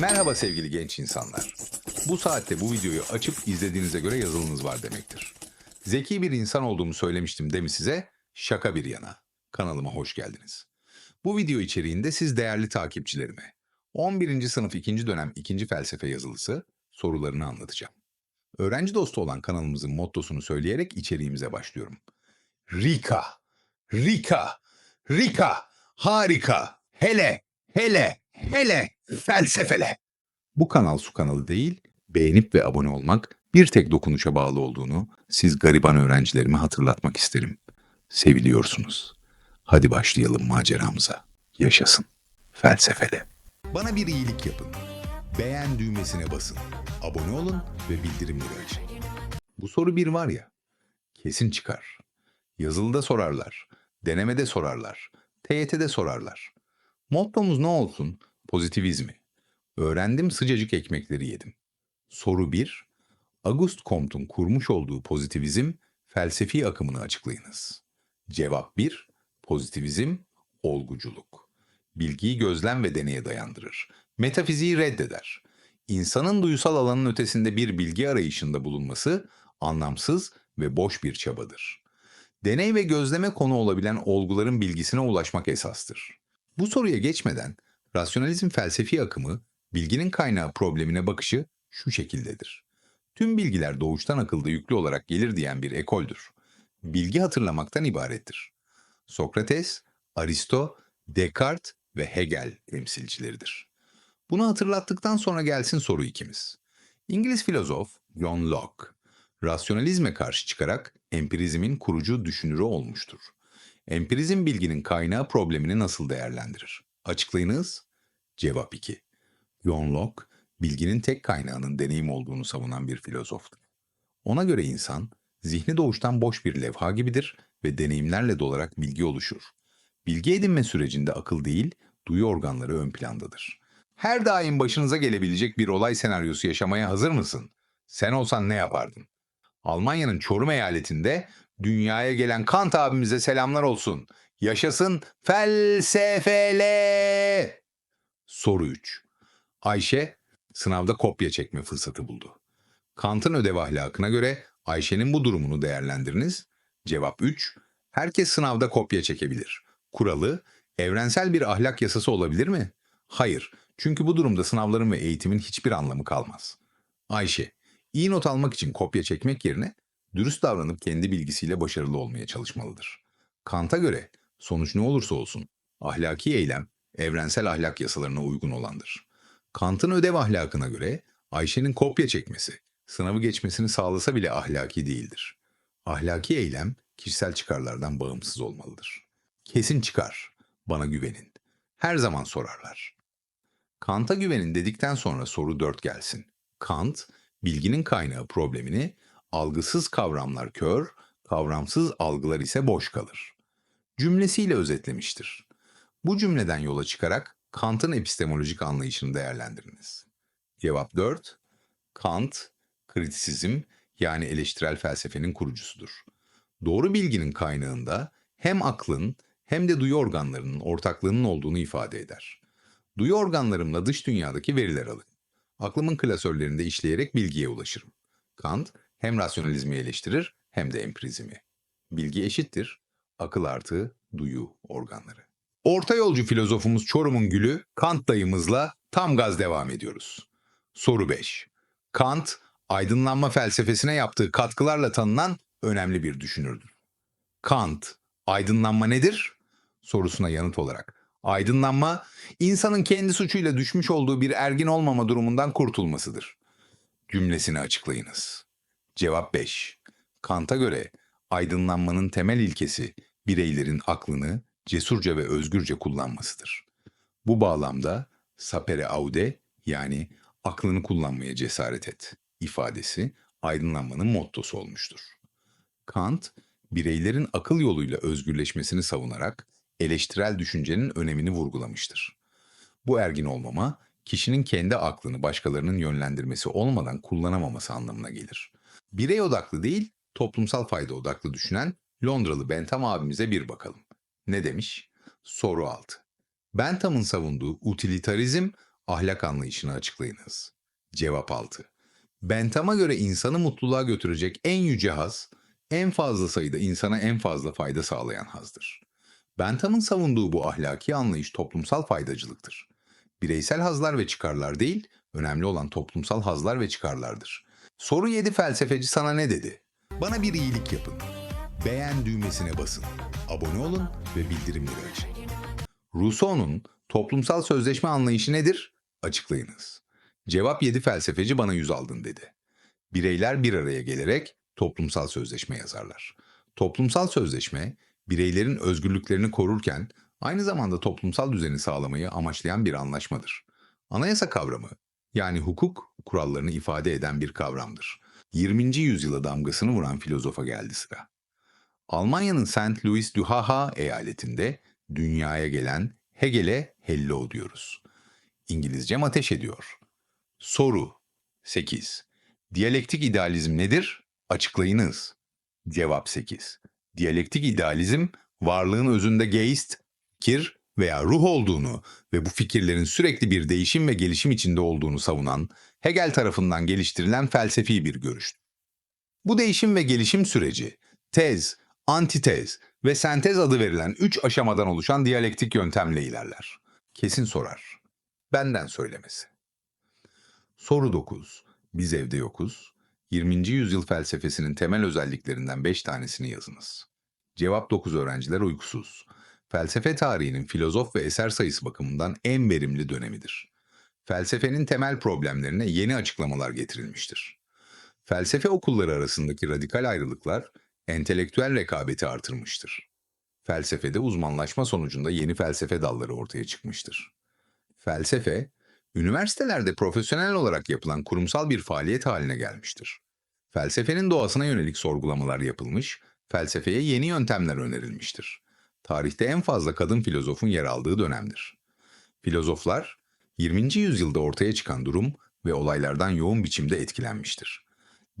Merhaba sevgili genç insanlar. Bu saatte bu videoyu açıp izlediğinize göre yazılınız var demektir. Zeki bir insan olduğumu söylemiştim değil mi size? Şaka bir yana. Kanalıma hoş geldiniz. Bu video içeriğinde siz değerli takipçilerime 11. sınıf 2. dönem 2. felsefe yazılısı sorularını anlatacağım. Öğrenci dostu olan kanalımızın mottosunu söyleyerek içeriğimize başlıyorum. Rika, Rika, Rika, harika, hele, hele, hele, felsefele. Bu kanal su kanalı değil, beğenip ve abone olmak bir tek dokunuşa bağlı olduğunu siz gariban öğrencilerime hatırlatmak isterim. Seviliyorsunuz. Hadi başlayalım maceramıza. Yaşasın. Felsefele. Bana bir iyilik yapın. Beğen düğmesine basın. Abone olun ve bildirimleri açın. Bu soru bir var ya, kesin çıkar. Yazılıda sorarlar, denemede sorarlar, TYT'de sorarlar. Mottomuz ne olsun? Pozitivizmi. Öğrendim sıcacık ekmekleri yedim. Soru 1. Auguste Comte'un kurmuş olduğu pozitivizm felsefi akımını açıklayınız. Cevap 1. Pozitivizm, olguculuk. Bilgiyi gözlem ve deneye dayandırır. Metafiziği reddeder. İnsanın duysal alanın ötesinde bir bilgi arayışında bulunması anlamsız ve boş bir çabadır. Deney ve gözleme konu olabilen olguların bilgisine ulaşmak esastır. Bu soruya geçmeden rasyonalizm felsefi akımı bilginin kaynağı problemine bakışı şu şekildedir. Tüm bilgiler doğuştan akılda yüklü olarak gelir diyen bir ekoldür. Bilgi hatırlamaktan ibarettir. Sokrates, Aristo, Descartes ve Hegel temsilcileridir. Bunu hatırlattıktan sonra gelsin soru ikimiz. İngiliz filozof John Locke, rasyonalizme karşı çıkarak empirizmin kurucu düşünürü olmuştur. Empirizm bilginin kaynağı problemini nasıl değerlendirir? Açıklayınız. Cevap 2. John Locke, bilginin tek kaynağının deneyim olduğunu savunan bir filozoftur. Ona göre insan, zihni doğuştan boş bir levha gibidir ve deneyimlerle dolarak bilgi oluşur. Bilgi edinme sürecinde akıl değil, duyu organları ön plandadır. Her daim başınıza gelebilecek bir olay senaryosu yaşamaya hazır mısın? Sen olsan ne yapardın? Almanya'nın Çorum eyaletinde dünyaya gelen Kant abimize selamlar olsun. Yaşasın felsefele. Soru 3. Ayşe sınavda kopya çekme fırsatı buldu. Kant'ın ödev ahlakına göre Ayşe'nin bu durumunu değerlendiriniz. Cevap 3. Herkes sınavda kopya çekebilir. Kuralı evrensel bir ahlak yasası olabilir mi? Hayır. Çünkü bu durumda sınavların ve eğitimin hiçbir anlamı kalmaz. Ayşe, iyi not almak için kopya çekmek yerine dürüst davranıp kendi bilgisiyle başarılı olmaya çalışmalıdır. Kant'a göre sonuç ne olursa olsun ahlaki eylem evrensel ahlak yasalarına uygun olandır. Kant'ın ödev ahlakına göre Ayşe'nin kopya çekmesi sınavı geçmesini sağlasa bile ahlaki değildir. Ahlaki eylem kişisel çıkarlardan bağımsız olmalıdır. Kesin çıkar. Bana güvenin. Her zaman sorarlar. Kant'a güvenin dedikten sonra soru 4 gelsin. Kant, bilginin kaynağı problemini algısız kavramlar kör, kavramsız algılar ise boş kalır. Cümlesiyle özetlemiştir. Bu cümleden yola çıkarak Kant'ın epistemolojik anlayışını değerlendiriniz. Cevap 4. Kant, kritisizm yani eleştirel felsefenin kurucusudur. Doğru bilginin kaynağında hem aklın hem de duyu organlarının ortaklığının olduğunu ifade eder. Duyu organlarımla dış dünyadaki veriler alırım. Aklımın klasörlerinde işleyerek bilgiye ulaşırım. Kant hem rasyonalizmi eleştirir hem de empirizmi. Bilgi eşittir, akıl artı duyu organları. Orta yolcu filozofumuz Çorum'un gülü Kant dayımızla tam gaz devam ediyoruz. Soru 5. Kant, aydınlanma felsefesine yaptığı katkılarla tanınan önemli bir düşünürdür. Kant, aydınlanma nedir? sorusuna yanıt olarak. Aydınlanma, insanın kendi suçuyla düşmüş olduğu bir ergin olmama durumundan kurtulmasıdır. Cümlesini açıklayınız. Cevap 5. Kant'a göre aydınlanmanın temel ilkesi bireylerin aklını cesurca ve özgürce kullanmasıdır. Bu bağlamda sapere aude yani aklını kullanmaya cesaret et ifadesi aydınlanmanın mottosu olmuştur. Kant, bireylerin akıl yoluyla özgürleşmesini savunarak eleştirel düşüncenin önemini vurgulamıştır. Bu ergin olmama, kişinin kendi aklını başkalarının yönlendirmesi olmadan kullanamaması anlamına gelir. Birey odaklı değil, toplumsal fayda odaklı düşünen Londralı Bentham abimize bir bakalım. Ne demiş? Soru 6. Bentham'ın savunduğu utilitarizm Ahlak anlayışını açıklayınız. Cevap 6. Bentham'a göre insanı mutluluğa götürecek en yüce haz, en fazla sayıda insana en fazla fayda sağlayan hazdır. Bentham'ın savunduğu bu ahlaki anlayış toplumsal faydacılıktır. Bireysel hazlar ve çıkarlar değil, önemli olan toplumsal hazlar ve çıkarlardır. Soru 7 felsefeci sana ne dedi? Bana bir iyilik yapın. Beğen düğmesine basın. Abone olun ve bildirimleri açın. Rousseau'nun toplumsal sözleşme anlayışı nedir? Açıklayınız. Cevap 7 felsefeci bana yüz aldın dedi. Bireyler bir araya gelerek toplumsal sözleşme yazarlar. Toplumsal sözleşme, bireylerin özgürlüklerini korurken aynı zamanda toplumsal düzeni sağlamayı amaçlayan bir anlaşmadır. Anayasa kavramı, yani hukuk kurallarını ifade eden bir kavramdır. 20. yüzyıla damgasını vuran filozofa geldi sıra. Almanya'nın St. Louis du Haha eyaletinde dünyaya gelen Hegel'e hello diyoruz. İngilizcem ateş ediyor. Soru 8. Diyalektik idealizm nedir? Açıklayınız. Cevap 8. Diyalektik idealizm, varlığın özünde geist, fikir veya ruh olduğunu ve bu fikirlerin sürekli bir değişim ve gelişim içinde olduğunu savunan Hegel tarafından geliştirilen felsefi bir görüştür. Bu değişim ve gelişim süreci, tez, antitez ve sentez adı verilen üç aşamadan oluşan diyalektik yöntemle ilerler. Kesin sorar. Benden söylemesi. Soru 9. Biz evde yokuz. 20. yüzyıl felsefesinin temel özelliklerinden 5 tanesini yazınız. Cevap 9 öğrenciler uykusuz. Felsefe tarihinin filozof ve eser sayısı bakımından en verimli dönemidir. Felsefenin temel problemlerine yeni açıklamalar getirilmiştir. Felsefe okulları arasındaki radikal ayrılıklar entelektüel rekabeti artırmıştır. Felsefede uzmanlaşma sonucunda yeni felsefe dalları ortaya çıkmıştır. Felsefe, üniversitelerde profesyonel olarak yapılan kurumsal bir faaliyet haline gelmiştir. Felsefenin doğasına yönelik sorgulamalar yapılmış, felsefeye yeni yöntemler önerilmiştir. Tarihte en fazla kadın filozofun yer aldığı dönemdir. Filozoflar, 20. yüzyılda ortaya çıkan durum ve olaylardan yoğun biçimde etkilenmiştir.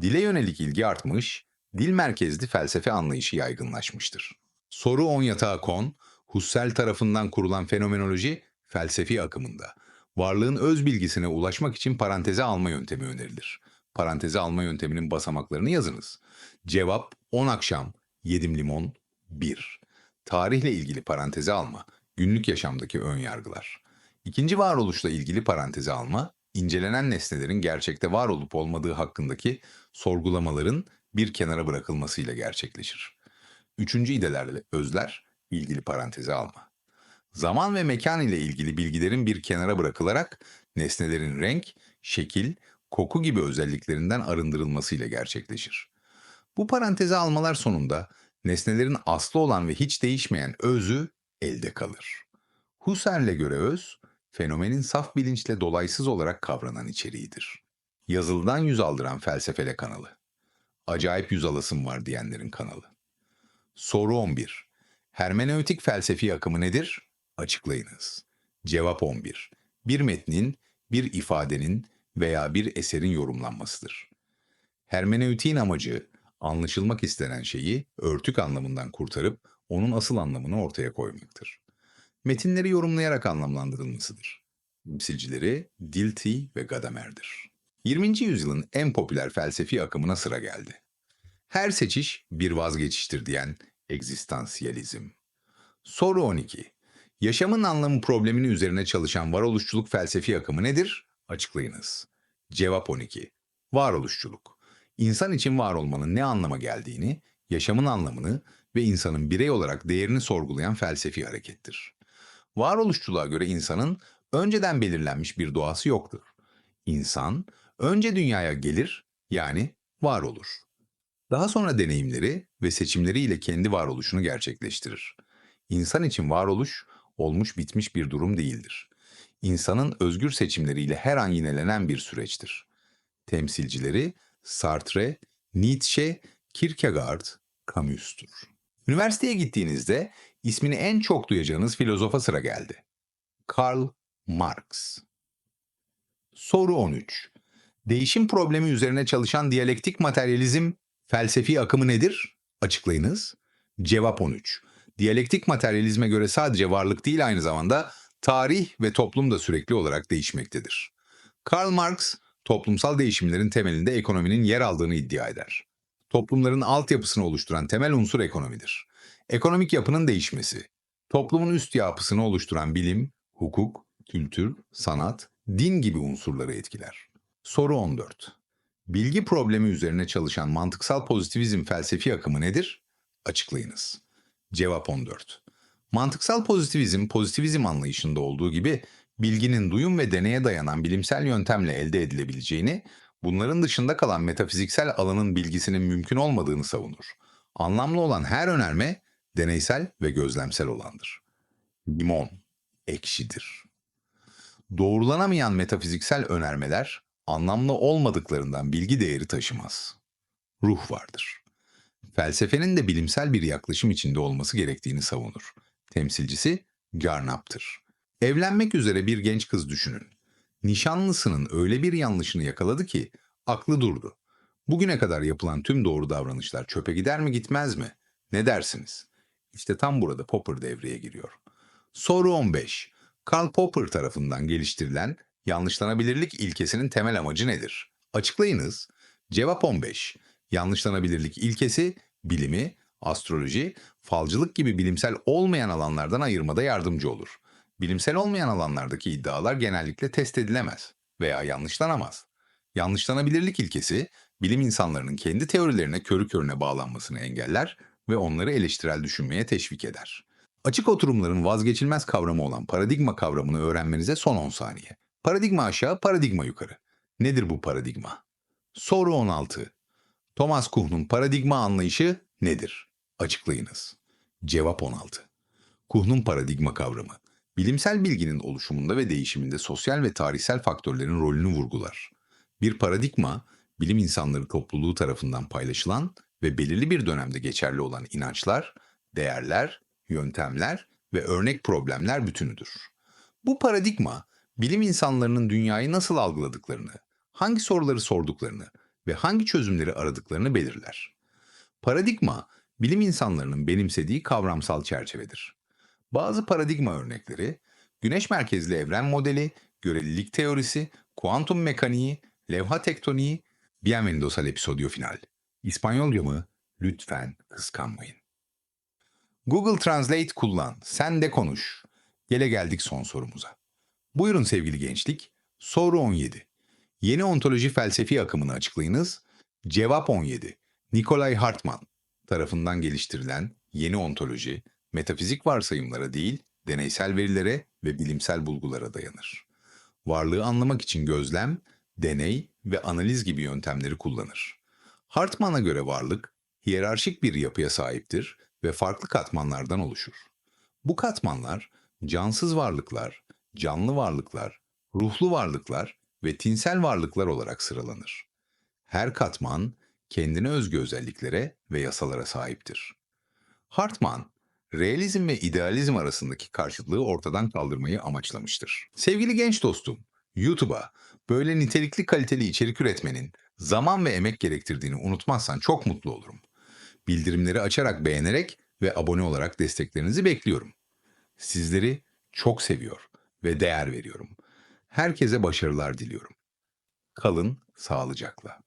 Dile yönelik ilgi artmış, dil merkezli felsefe anlayışı yaygınlaşmıştır. Soru 10 yatağı kon, Husserl tarafından kurulan fenomenoloji felsefi akımında varlığın öz bilgisine ulaşmak için paranteze alma yöntemi önerilir. Paranteze alma yönteminin basamaklarını yazınız. Cevap 10 akşam, yedim limon, 1. Tarihle ilgili paranteze alma, günlük yaşamdaki ön yargılar. İkinci varoluşla ilgili paranteze alma, incelenen nesnelerin gerçekte var olup olmadığı hakkındaki sorgulamaların bir kenara bırakılmasıyla gerçekleşir. Üçüncü idelerle özler, ilgili paranteze alma. Zaman ve mekan ile ilgili bilgilerin bir kenara bırakılarak nesnelerin renk, şekil, koku gibi özelliklerinden arındırılmasıyla gerçekleşir. Bu paranteze almalar sonunda nesnelerin aslı olan ve hiç değişmeyen özü elde kalır. Husserl'e göre öz, fenomenin saf bilinçle dolaysız olarak kavranan içeriğidir. Yazılıdan yüz aldıran felsefele kanalı. Acayip yüz alasım var diyenlerin kanalı. Soru 11. Hermeneutik felsefi akımı nedir? Açıklayınız. Cevap 11. Bir metnin, bir ifadenin veya bir eserin yorumlanmasıdır. Hermeneutiğin amacı, anlaşılmak istenen şeyi örtük anlamından kurtarıp onun asıl anlamını ortaya koymaktır. Metinleri yorumlayarak anlamlandırılmasıdır. Temsilcileri Dilthey ve Gadamer'dir. 20. yüzyılın en popüler felsefi akımına sıra geldi. Her seçiş bir vazgeçiştir diyen egzistansiyalizm. Soru 12. Yaşamın anlamı problemini üzerine çalışan varoluşçuluk felsefi akımı nedir? Açıklayınız. Cevap 12. Varoluşçuluk. İnsan için var olmanın ne anlama geldiğini, yaşamın anlamını ve insanın birey olarak değerini sorgulayan felsefi harekettir. Varoluşçuluğa göre insanın önceden belirlenmiş bir doğası yoktur. İnsan önce dünyaya gelir yani var olur. Daha sonra deneyimleri ve seçimleriyle kendi varoluşunu gerçekleştirir. İnsan için varoluş olmuş bitmiş bir durum değildir. İnsanın özgür seçimleriyle her an yinelenen bir süreçtir. Temsilcileri Sartre, Nietzsche, Kierkegaard, Camus'tur. Üniversiteye gittiğinizde ismini en çok duyacağınız filozofa sıra geldi. Karl Marx. Soru 13. Değişim problemi üzerine çalışan diyalektik materyalizm felsefi akımı nedir? Açıklayınız. Cevap 13. Diyalektik materyalizme göre sadece varlık değil aynı zamanda Tarih ve toplum da sürekli olarak değişmektedir. Karl Marx, toplumsal değişimlerin temelinde ekonominin yer aldığını iddia eder. Toplumların altyapısını oluşturan temel unsur ekonomidir. Ekonomik yapının değişmesi, toplumun üst yapısını oluşturan bilim, hukuk, kültür, sanat, din gibi unsurları etkiler. Soru 14. Bilgi problemi üzerine çalışan mantıksal pozitivizm felsefi akımı nedir? Açıklayınız. Cevap 14. Mantıksal pozitivizm, pozitivizm anlayışında olduğu gibi bilginin duyum ve deneye dayanan bilimsel yöntemle elde edilebileceğini, bunların dışında kalan metafiziksel alanın bilgisinin mümkün olmadığını savunur. Anlamlı olan her önerme deneysel ve gözlemsel olandır. Limon, ekşidir. Doğrulanamayan metafiziksel önermeler anlamlı olmadıklarından bilgi değeri taşımaz. Ruh vardır. Felsefenin de bilimsel bir yaklaşım içinde olması gerektiğini savunur. Temsilcisi Garnap'tır. Evlenmek üzere bir genç kız düşünün. Nişanlısının öyle bir yanlışını yakaladı ki aklı durdu. Bugüne kadar yapılan tüm doğru davranışlar çöpe gider mi gitmez mi? Ne dersiniz? İşte tam burada Popper devreye giriyor. Soru 15. Karl Popper tarafından geliştirilen yanlışlanabilirlik ilkesinin temel amacı nedir? Açıklayınız. Cevap 15. Yanlışlanabilirlik ilkesi bilimi, astroloji, falcılık gibi bilimsel olmayan alanlardan ayırmada yardımcı olur. Bilimsel olmayan alanlardaki iddialar genellikle test edilemez veya yanlışlanamaz. Yanlışlanabilirlik ilkesi, bilim insanlarının kendi teorilerine körü körüne bağlanmasını engeller ve onları eleştirel düşünmeye teşvik eder. Açık oturumların vazgeçilmez kavramı olan paradigma kavramını öğrenmenize son 10 saniye. Paradigma aşağı, paradigma yukarı. Nedir bu paradigma? Soru 16. Thomas Kuhn'un paradigma anlayışı nedir? Açıklayınız. Cevap 16. Kuhn'un paradigma kavramı, bilimsel bilginin oluşumunda ve değişiminde sosyal ve tarihsel faktörlerin rolünü vurgular. Bir paradigma, bilim insanları topluluğu tarafından paylaşılan ve belirli bir dönemde geçerli olan inançlar, değerler, yöntemler ve örnek problemler bütünüdür. Bu paradigma, bilim insanlarının dünyayı nasıl algıladıklarını, hangi soruları sorduklarını ve hangi çözümleri aradıklarını belirler. Paradigma, bilim insanlarının benimsediği kavramsal çerçevedir. Bazı paradigma örnekleri, güneş merkezli evren modeli, görelilik teorisi, kuantum mekaniği, levha tektoniği, bienvenidos al episodio final. İspanyolca mı? Lütfen kıskanmayın. Google Translate kullan, sen de konuş. Gele geldik son sorumuza. Buyurun sevgili gençlik. Soru 17. Yeni ontoloji felsefi akımını açıklayınız. Cevap 17. Nikolay Hartman tarafından geliştirilen yeni ontoloji, metafizik varsayımlara değil, deneysel verilere ve bilimsel bulgulara dayanır. Varlığı anlamak için gözlem, deney ve analiz gibi yöntemleri kullanır. Hartman'a göre varlık, hiyerarşik bir yapıya sahiptir ve farklı katmanlardan oluşur. Bu katmanlar, cansız varlıklar, canlı varlıklar, ruhlu varlıklar ve tinsel varlıklar olarak sıralanır. Her katman kendine özgü özelliklere ve yasalara sahiptir. Hartman, realizm ve idealizm arasındaki karşıtlığı ortadan kaldırmayı amaçlamıştır. Sevgili genç dostum, YouTube'a böyle nitelikli kaliteli içerik üretmenin zaman ve emek gerektirdiğini unutmazsan çok mutlu olurum. Bildirimleri açarak beğenerek ve abone olarak desteklerinizi bekliyorum. Sizleri çok seviyor ve değer veriyorum. Herkese başarılar diliyorum. Kalın sağlıcakla.